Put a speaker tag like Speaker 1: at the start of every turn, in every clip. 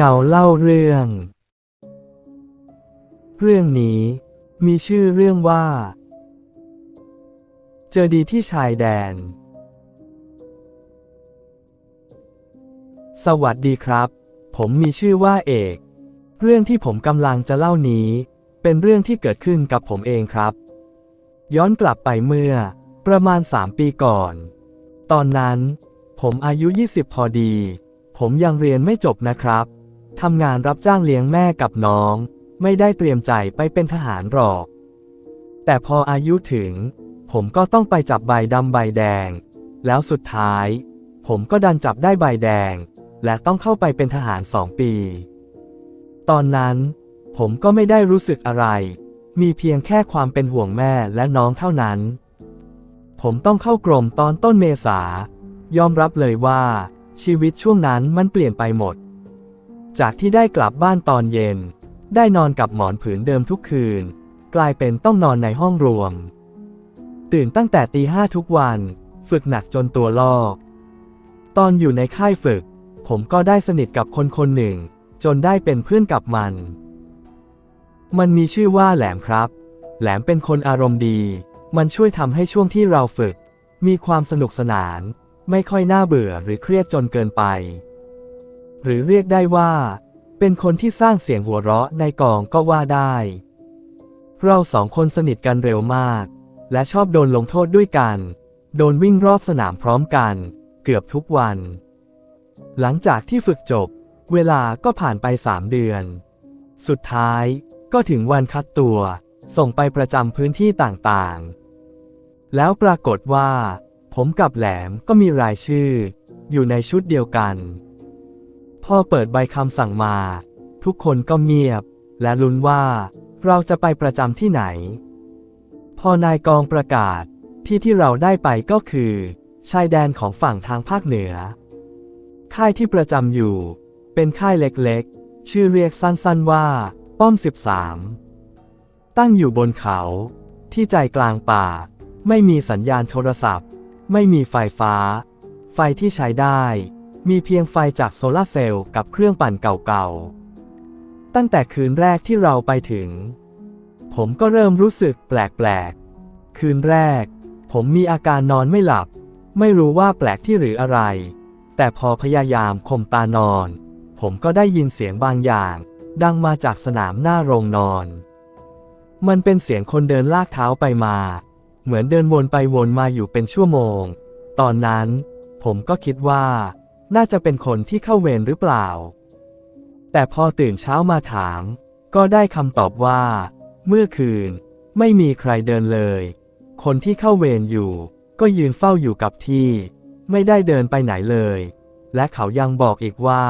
Speaker 1: เงาเล่าเรื่อง เรื่องนี้มีชื่อเรื่องว่า เจอดีที่ชายแดน สวัสดีครับ ผมมีชื่อว่าเอก เรื่องที่ผมกำลังจะเล่านี้ เป็นเรื่องที่เกิดขึ้นกับผมเองครับ ย้อนกลับไปเมื่อ ประมาณ 3 ปีก่อน ตอนนั้น ผมอายุ 20 พอดี ผมยังเรียนไม่จบนะครับ ทำงานรับจ้างเลี้ยงแม่กับน้อง ไม่ได้เตรียมใจไปเป็นทหารหรอก แต่พออายุถึง ผมก็ต้องไปจับใบดำใบแดง แล้วสุดท้าย ผมก็ดันจับได้ใบแดง และต้องเข้าไปเป็นทหารสองปี ตอนนั้น ผมก็ไม่ได้รู้สึกอะไร มีเพียงแค่ความเป็นห่วงแม่และน้องเท่านั้น ผมต้องเข้ากรมตอนต้นเมษายอมรับเลยว่าชีวิตช่วงนั้นมันเปลี่ยนไปหมด จากที่ได้กลับบ้านตอนเย็น ได้นอนกับหมอนผืนเดิมทุกคืน กลายเป็นต้องนอนในห้องรวม ตื่นตั้งแต่ตีห้าทุกวัน ฝึกหนักจนตัวลอก ตอนอยู่ในค่ายฝึก ผมก็ได้สนิทกับคนคนหนึ่ง จนได้เป็นเพื่อนกับมัน มันมีชื่อว่าแหลมครับ แหลมเป็นคนอารมณ์ดี มันช่วยทำให้ช่วงที่เราฝึก มีความสนุกสนาน ไม่ค่อยน่าเบื่อหรือเครียดจนเกินไป หรือเรียกได้ว่า เป็นคนที่สร้างเสียงหัวเราะในกองก็ว่าได้ เราสองคนสนิทกันเร็วมาก และชอบโดนลงโทษด้วยกัน โดนวิ่งรอบสนามพร้อมกัน เกือบทุกวัน หลังจากที่ฝึกจบ เวลาก็ผ่านไปสามเดือน สุดท้ายก็ถึงวันคัดตัว ส่งไปประจำพื้นที่ต่างๆ แล้วปรากฏว่า ผมกับแหลมก็มีรายชื่อ อยู่ในชุดเดียวกัน พ่อเปิดใบคำสั่งมา ทุกคนก็เงียบ และลุ้นว่า เราจะไปประจำที่ไหน พอนายกองประกาศที่ที่เราได้ไปก็คือ ชายแดนของฝั่งทางภาคเหนือ ค่ายที่ประจำอยู่ เป็นค่ายเล็กๆ ชื่อเรียกสั้นๆว่า ป้อม 13 ตั้งอยู่บนเขา ที่ใจกลางป่า ไม่มีสัญญาณโทรศัพท์ ไม่มีไฟฟ้า ไฟที่ใช้ได้ มีเพียงไฟจากโซลาเซลล์กับเครื่องปั่นเก่าๆ ตั้งแต่คืนแรกที่เราไปถึง ผมก็เริ่มรู้สึกแปลกๆ คืนแรก ผมมีอาการนอนไม่หลับ ไม่รู้ว่าแปลกที่หรืออะไร แต่พอพยายามข่มตานอน ผมก็ได้ยินเสียงบางอย่าง ดังมาจากสนามหน้าโรงนอน มันเป็นเสียงคนเดินลากเท้าไปมา เหมือนเดินวนไปวนมาอยู่เป็นชั่วโมง ตอนนั้น ผมก็คิดว่า น่าจะเป็นคนที่เข้าเวรหรือเปล่า แต่พอตื่นเช้ามาถาม ก็ได้คำตอบว่า เมื่อคืน ไม่มีใครเดินเลย คนที่เข้าเวรอยู่ ก็ยืนเฝ้าอยู่กับที่ ไม่ได้เดินไปไหนเลย และเขายังบอกอีกว่า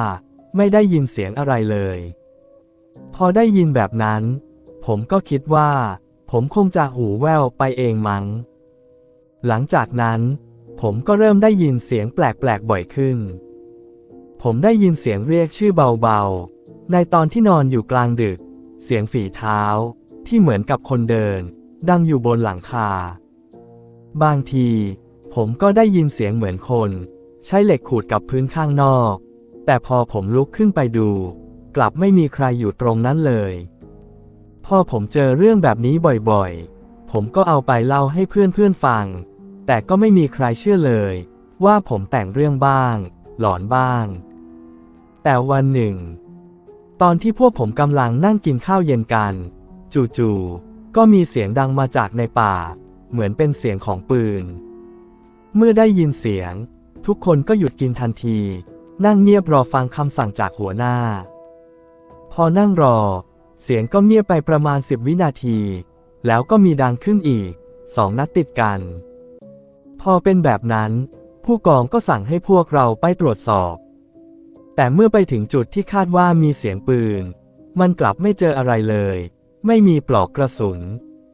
Speaker 1: ไม่ได้ยินเสียงอะไรเลย พอได้ยินแบบนั้น ผมก็คิดว่า ผมคงจะหูแว่วไปเองมั้ง หลังจากนั้นผมก็เริ่มได้ยินเสียงแปลกๆบ่อยขึ้น ผมได้ยินเสียงเรียกชื่อเบาๆ ในตอนที่นอนอยู่กลางดึก เสียงฝีเท้าที่เหมือนกับคนเดิน ดังอยู่บนหลังคา บางที ผมก็ได้ยินเสียงเหมือนคน ใช้เหล็กขูดกับพื้นข้างนอก แต่พอผมลุกขึ้นไปดู กลับไม่มีใครอยู่ตรงนั้นเลย พอผมเจอเรื่องแบบนี้บ่อยๆ ผมก็เอาไปเล่าให้เพื่อนๆฟัง แต่ก็ไม่มีใครเชื่อเลย ว่าผมแต่งเรื่องบ้าง หลอนบ้าง แต่วันหนึ่ง ตอนที่พวกผมกำลังนั่งกินข้าวเย็นกัน จู่ๆก็มีเสียงดังมาจากในป่า เหมือนเป็นเสียงของปืน เมื่อได้ยินเสียง ทุกคนก็หยุดกินทันที นั่งเงียบรอฟังคำสั่งจากหัวหน้า พอนั่งรอ เสียงก็เงียบไปประมาณสิบวินาที แล้วก็มีดังขึ้นอีกสองนัดติดกัน พอเป็นแบบนั้น ผู้กองก็สั่งให้พวกเราไปตรวจสอบ แต่เมื่อไปถึงจุดที่คาดว่ามีเสียงปืน มันกลับไม่เจออะไรเลย ไม่มีปลอกกระสุน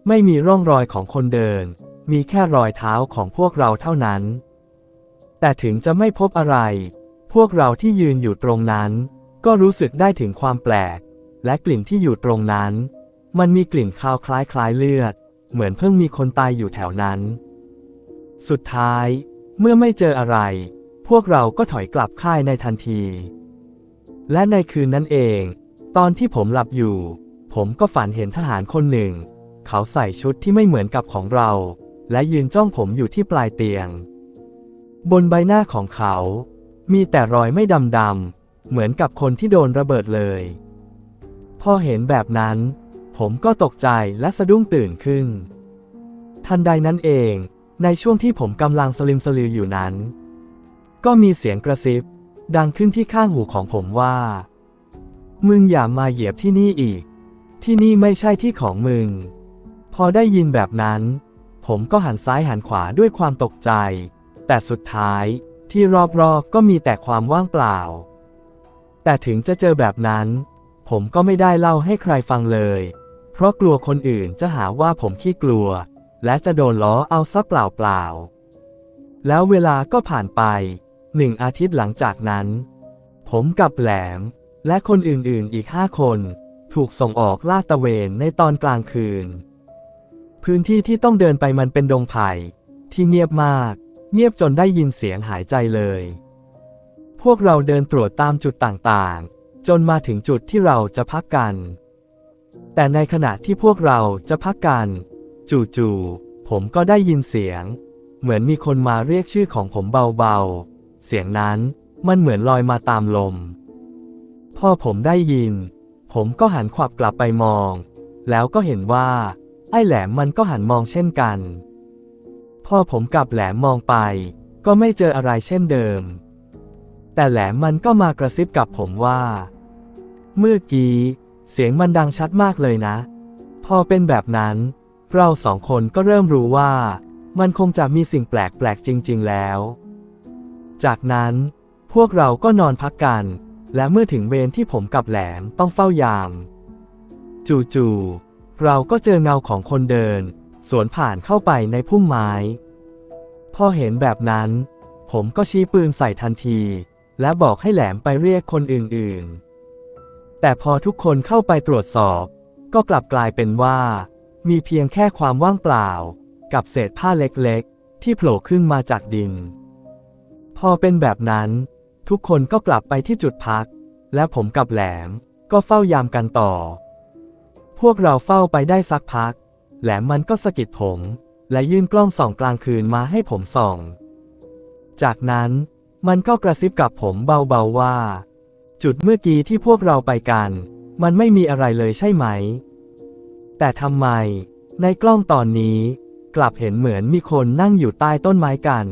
Speaker 1: ไม่มีร่องรอยของคนเดิน มีแค่รอยเท้าของพวกเราเท่านั้น แต่ถึงจะไม่พบอะไร พวกเราที่ยืนอยู่ตรงนั้น ก็รู้สึกได้ถึงความแปลก และกลิ่นที่อยู่ตรงนั้น มันมีกลิ่นคาวคล้ายคล้ายเลือด เหมือนเพิ่งมีคนตายอยู่แถวนั้น สุดท้าย เมื่อไม่เจออะไร พวกเราก็ถอยกลับค่ายในทันที และในคืนนั้นเอง ตอนที่ผมหลับอยู่ ผมก็ฝันเห็นทหารคนหนึ่ง เขาใส่ชุดที่ไม่เหมือนกับของเรา และยืนจ้องผมอยู่ที่ปลายเตียง บนใบหน้าของเขา มีแต่รอยไม่ดำๆเหมือนกับคนที่โดนระเบิดเลย พอเห็นแบบนั้น ผมก็ตกใจและสะดุ้งตื่นขึ้น ทันใดนั้นเอง ในช่วงที่ผมกำลังสลิมสลืออยู่นั้น ก็มีเสียงกระซิบ ดังขึ้นที่ข้างหูของผมว่า มึงอย่ามาเหยียบที่นี่อีก ที่นี่ไม่ใช่ที่ของมึง พอได้ยินแบบนั้น ผมก็หันซ้ายหันขวาด้วยความตกใจ แต่สุดท้ายที่รอบๆก็มีแต่ความว่างเปล่า แต่ถึงจะเจอแบบนั้น ผมก็ไม่ได้เล่าให้ใครฟังเลย เพราะกลัวคนอื่นจะหาว่าผมขี้กลัว และจะโดนล้อเอาซะเปล่าๆแล้วเวลาก็ผ่านไป หนึ่งอาทิตย์หลังจากนั้น ผมกับแหลม และคนอื่นๆอีกห้าคน ถูกส่งออกลาดตะเวนในตอนกลางคืน พื้นที่ที่ต้องเดินไปมันเป็นดงไผ่ที่เงียบมาก เงียบจนได้ยินเสียงหายใจเลย พวกเราเดินตรวจตามจุดต่างๆ จนมาถึงจุดที่เราจะพักกัน แต่ในขณะที่พวกเราจะพักกัน จู่ๆผมก็ได้ยินเสียง เหมือนมีคนมาเรียกชื่อของผมเบาๆ เสียงนั้นมันเหมือนลอยมาตามลม พอผมได้ยิน ผมก็หันขวับกลับไปมอง แล้วก็เห็นว่า ไอ้แหลมมันก็หันมองเช่นกัน พอผมกับแหลมมองไป ก็ไม่เจออะไรเช่นเดิม แต่แหลมมันก็มากระซิบกับผมว่า เมื่อกี้ เสียงมันดังชัดมากเลยนะ พอเป็นแบบนั้น เราสองคนก็เริ่มรู้ว่า มันคงจะมีสิ่งแปลกๆจริง ๆ แล้ว จากนั้น พวกเราก็นอนพักกัน และเมื่อถึงเวรที่ผมกับแหลมต้องเฝ้ายาม จู่ๆเราก็เจอเงาของคนเดิน สวนผ่านเข้าไปในพุ่มไม้ พอเห็นแบบนั้น ผมก็ชี้ปืนใส่ทันที และบอกให้แหลมไปเรียกคนอื่นๆ แต่พอทุกคนเข้าไปตรวจสอบ ก็กลับกลายเป็นว่า มีเพียงแค่ความว่างเปล่า กับเศษผ้าเล็กๆ ที่โผล่ขึ้นมาจากดิน พอเป็นแบบนั้น ทุกคนก็กลับไปที่จุดพัก และผมกับแหลมก็เฝ้ายามกันต่อ พวกเราเฝ้าไปได้สักพัก แหลมมันก็สะกิดผม และยื่นกล้องส่องกลางคืนมาให้ผมส่อง จากนั้นมันก็กระซิบกับผมเบาๆว่า จุดเมื่อกี้ที่พวกเราไปกัน มันไม่มีอะไรเลยใช่ไหม แต่ทำไม ในกล้องตอนนี้ กลับเห็นเหมือนมีคนนั่งอยู่ใต้ต้นไม้กัน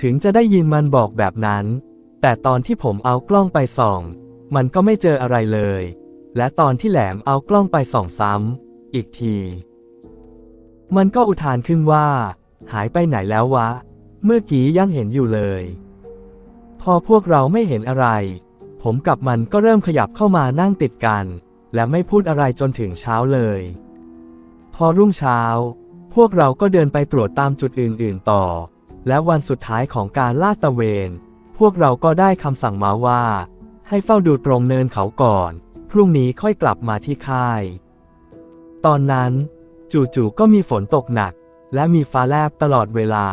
Speaker 1: ถึงจะได้ยินมันบอกแบบนั้น แต่ตอนที่ผมเอากล้องไปส่อง มันก็ไม่เจออะไรเลย และตอนที่แหลมเอากล้องไปส่องซ้ำอีกที มันก็อุทานขึ้นว่า หายไปไหนแล้ววะ เมื่อกี้ยังเห็นอยู่เลย พอพวกเราไม่เห็นอะไร ผมกับมันก็เริ่มขยับเข้ามานั่งติดกัน และไม่พูดอะไรจนถึงเช้าเลย พอรุ่งเช้า พวกเราก็เดินไปตรวจตามจุดอื่น ๆ ต่อ และวันสุดท้ายของการลาดตระเวน พวกเราก็ได้คำสั่งมาว่า ให้เฝ้าดูตรงเนินเขาก่อน พรุ่งนี้ค่อยกลับมาที่ค่าย ตอนนั้น จู่ๆก็มีฝนตกหนัก และมีฟ้าแลบตลอดเวลา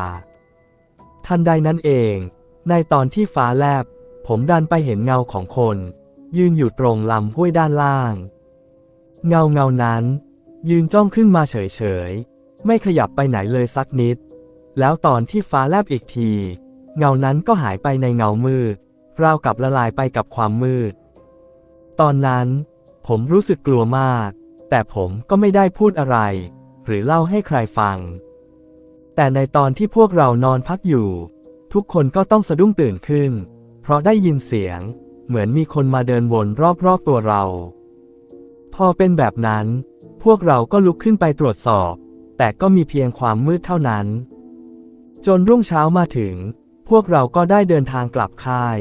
Speaker 1: ทันใดนั้นเอง ในตอนที่ฟ้าแลบ ผมดันไปเห็นเงาของคน ยืนอยู่ตรงลำห้วยด้านล่าง เงาเงานั้น ยืนจ้องขึ้นมาเฉยๆ ไม่ขยับไปไหนเลยสักนิด แล้วตอนที่ฟ้าแลบอีกที เงานั้นก็หายไปในเงามืด ราวกับละลายไปกับความมืด ตอนนั้น ผมรู้สึกกลัวมาก แต่ผมก็ไม่ได้พูดอะไร หรือเล่าให้ใครฟัง แต่ในตอนที่พวกเรานอนพักอยู่ ทุกคนก็ต้องสะดุ้งตื่นขึ้น เพราะได้ยินเสียง เหมือนมีคนมาเดินวนรอบๆตัวเรา พอเป็นแบบนั้น พวกเราก็ลุกขึ้นไปตรวจสอบ แต่ก็มีเพียงความมืดเท่านั้น จนรุ่งเช้ามาถึง พวกเราก็ได้เดินทางกลับค่าย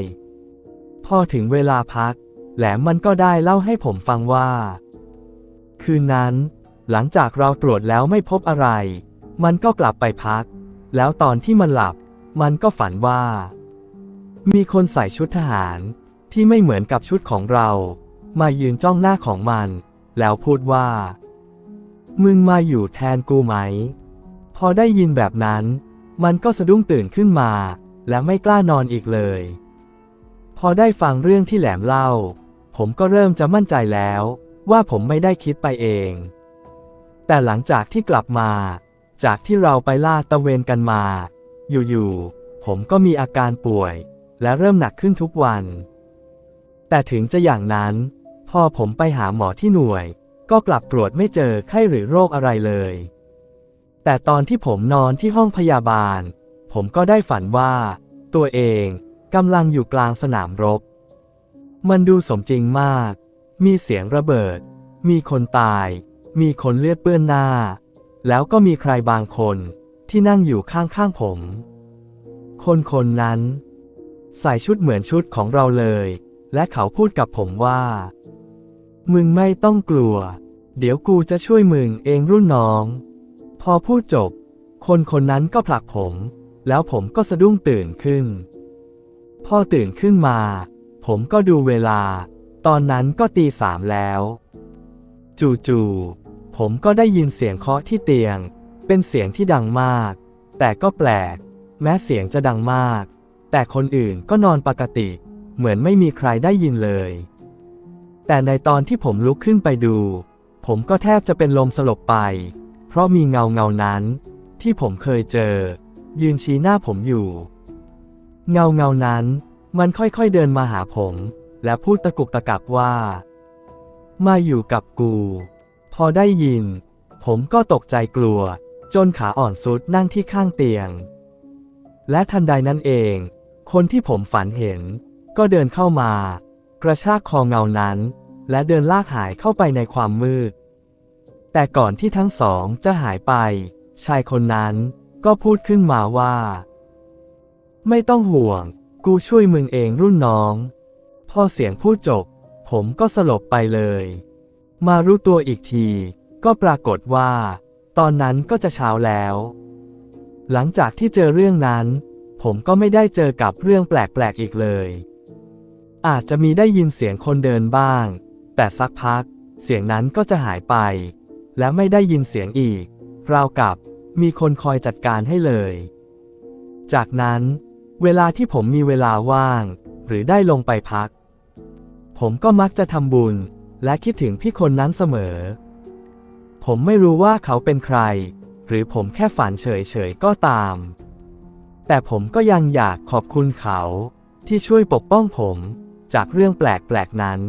Speaker 1: พอถึงเวลาพัก แหลมมันก็ได้เล่าให้ผมฟังว่า คืนนั้น หลังจากเราตรวจแล้วไม่พบอะไร มันก็กลับไปพัก แล้วตอนที่มันหลับ มันก็ฝันว่า มีคนใส่ชุดทหารที่ไม่เหมือนกับชุดของเรา มายืนจ้องหน้าของมัน แล้วพูดว่า มึงมาอยู่แทนกูไหม พอได้ยินแบบนั้น มันก็สะดุ้งตื่นขึ้นมา และไม่กล้านอนอีกเลย พอได้ฟังเรื่องที่แหลมเล่า ผมก็เริ่มจะมั่นใจแล้ว ว่าผมไม่ได้คิดไปเอง แต่หลังจากที่กลับมา จากที่เราไปล่าตะเวนกันมา อยู่ๆผมก็มีอาการป่วย และเริ่มหนักขึ้นทุกวัน แต่ถึงจะอย่างนั้น พอผมไปหาหมอที่หน่วย ก็กลับตรวจไม่เจอไข้หรือโรคอะไรเลย แต่ตอนที่ผมนอนที่ห้องพยาบาล ผมก็ได้ฝันว่า ตัวเองกำลังอยู่กลางสนามรบ มันดูสมจริงมาก มีเสียงระเบิด มีคนตาย มีคนเลือดเปื้อนหน้า แล้วก็มีใครบางคนที่นั่งอยู่ข้างๆผม คนคนนั้น ใส่ชุดเหมือนชุดของเราเลย และเขาพูดกับผมว่า มึงไม่ต้องกลัว เดี๋ยวกูจะช่วยมึงเองรุ่นน้อง พอพูดจบ คนคนนั้นก็ผลักผม แล้วผมก็สะดุ้งตื่นขึ้น พอตื่นขึ้นมา ผมก็ดูเวลา ตอนนั้นก็ตีสามแล้ว จู่ๆผมก็ได้ยินเสียงเคาะที่เตียง เป็นเสียงที่ดังมาก แต่ก็แปลก แม้เสียงจะดังมาก แต่คนอื่นก็นอนปกติ เหมือนไม่มีใครได้ยินเลย แต่ในตอนที่ผมลุกขึ้นไปดู ผมก็แทบจะเป็นลมสลบไป เพราะมีเงาเงานั้น ที่ผมเคยเจอ ยืนชี้หน้าผมอยู่ เงาเงานั้น มันค่อยๆเดินมาหาผม และพูดตะกุกตะกักว่า มาอยู่กับกู พอได้ยิน ผมก็ตกใจกลัว จนขาอ่อนสุดนั่งที่ข้างเตียง และทันใดนั้นเอง คนที่ผมฝันเห็น ก็เดินเข้ามา กระชากคอเงานั้น และเดินลากหายเข้าไปในความมืด แต่ก่อนที่ทั้งสองจะหายไป ชายคนนั้นก็พูดขึ้นมาว่า ไม่ต้องห่วง กูช่วยมึงเองรุ่นน้อง พอเสียงพูดจบ ผมก็สลบไปเลย มารู้ตัวอีกที ก็ปรากฏว่า ตอนนั้นก็จะเช้าแล้ว หลังจากที่เจอเรื่องนั้น ผมก็ไม่ได้เจอกับเรื่องแปลกๆอีกเลย อาจจะมีได้ยินเสียงคนเดินบ้าง แต่สักพัก เสียงนั้นก็จะหายไป และไม่ได้ยินเสียงอีก ราวกับมีคนคอยจัดการให้เลย จากนั้น เวลาที่ผมมีเวลาว่าง หรือได้ลงไปพัก ผมก็มักจะทำบุญ และคิดถึงพี่คนนั้นเสมอ ผมไม่รู้ว่าเขาเป็นใคร หรือผมแค่ฝันเฉยๆก็ตาม แต่ผมก็ยังอยากขอบคุณเขาที่ช่วยปกป้องผมจากเรื่องแปลกๆนั้น